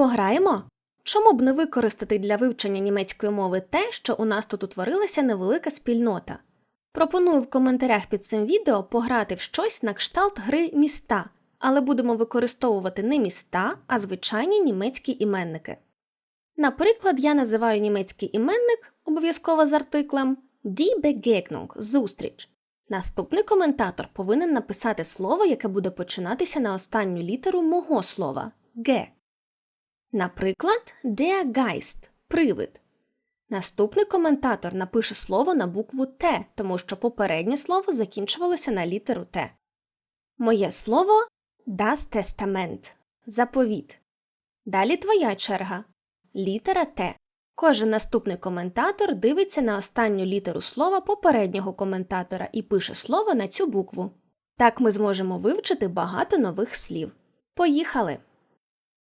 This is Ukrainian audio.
Пограємо? Чому б не використати для вивчення німецької мови те, що у нас тут утворилася невелика спільнота? Пропоную в коментарях під цим відео пограти в щось на кшталт гри міста, але будемо використовувати не міста, а звичайні німецькі іменники. Наприклад, я називаю німецький іменник, обов'язково з артиклем Die Begegnung – зустріч. Наступний коментатор повинен написати слово, яке буде починатися на останню літеру мого слова Г. Наприклад, Der Geist – привид. Наступний коментатор напише слово на букву Т, тому що попереднє слово закінчувалося на літеру Т. Моє слово Das Testament – заповіт. Далі твоя черга. Літера Т. Кожен наступний коментатор дивиться на останню літеру слова попереднього коментатора і пише слово на цю букву. Так ми зможемо вивчити багато нових слів. Поїхали!